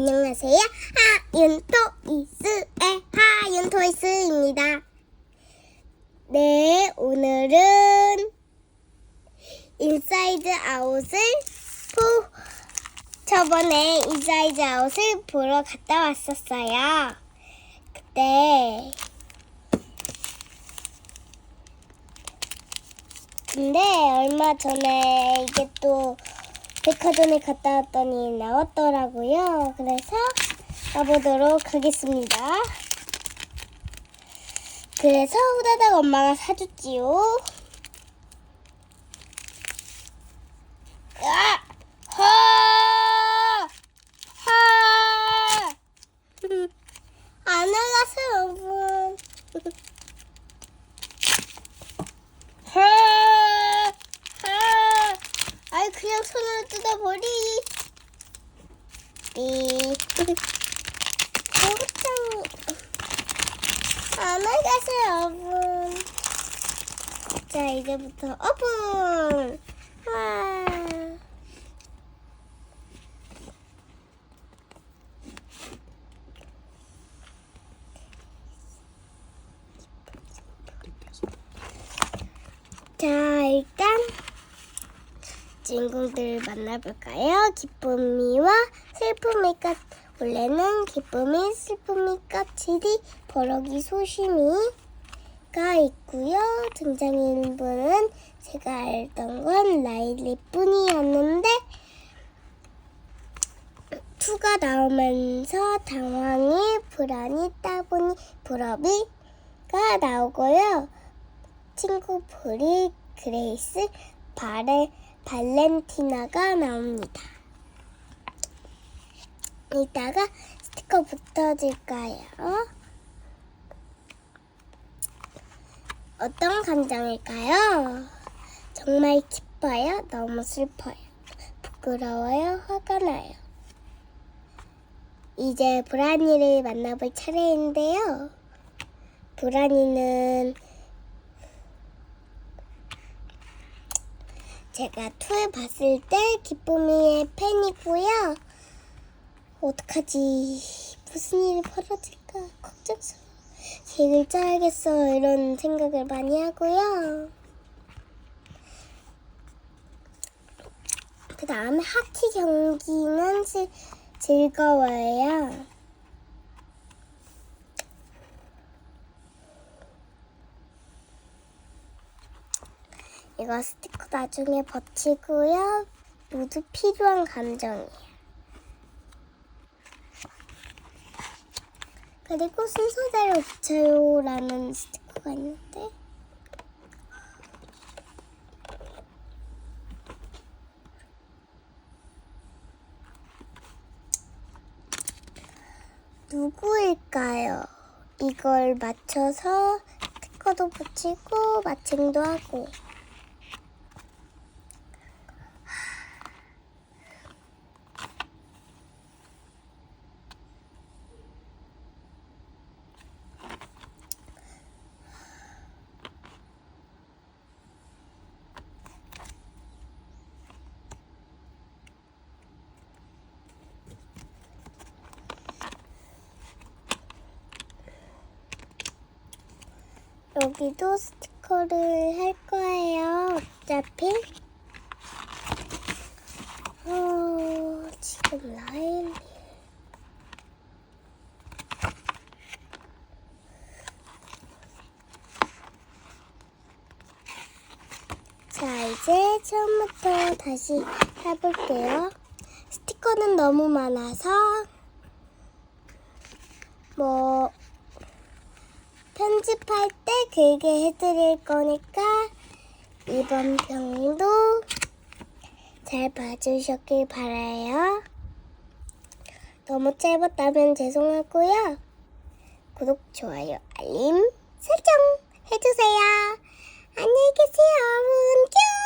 안녕하세요. 하윤토이스의 하윤토이스입니다. 네, 오늘은 인사이드 아웃을 보, 저번에 인사이드 아웃을 보러 갔다 왔었어요. 그때 근데 얼마 전에 이게 또 백화점에 갔다 왔더니 나왔더라고요. 그래서 가보도록 하겠습니다. 그래서 후다닥 엄마가 사줬지요. 아! 하! 하! 안 올랐어요, 여러분. 하! 하! 아이 그냥 손으로 뜯어버리. 삐. 고장. 안 올랐어요, 여러분. 자, 이제부터 오픈. 와. 자, 일단 주인공들을 만나볼까요? 기쁨이와 슬픔의 꽃. 원래는 기쁨이, 슬픔이 꽃이디 버럭이 소심이가 있고요. 등장인물은 제가 알던 건 라일리 뿐이었는데 투가 나오면서 당황이, 불안이, 따분이, 부러비가 나오고요. 친구 브리, 그레이스, 바레, 발렌티나가 나옵니다. 이따가 스티커 붙어질까요? 어떤 감정일까요? 정말 기뻐요? 너무 슬퍼요? 부끄러워요? 화가 나요? 이제 브라니를 만나볼 차례인데요. 브라니는 제가 투에 봤을 때 기쁨이의 팬이고요. 어떡하지? 무슨 일이 벌어질까? 걱정스러워. 책을 짜야겠어. 이런 생각을 많이 하고요. 그 다음에 하키 경기는 즐- 즐거워요. 이거 스티커 나중에 버티고요. 모두 필요한 감정이에요. 그리고 순서대로 붙여요라는 스티커가 있는데 누구일까요? 이걸 맞춰서 스티커도 붙이고 마칭도 하고 여기도 스티커를 할 거예요. 어차피. 어, 지금 라인. 자, 이제 처음부터 다시 해볼게요. 스티커는 너무 많아서, 뭐, 편집할 때 길게 해드릴 거니까 이번 편도 잘 봐주셨길 바라요. 너무 짧았다면 죄송하고요. 구독, 좋아요, 알림 설정 해주세요. 안녕히 계세요, 여러분. 뀨!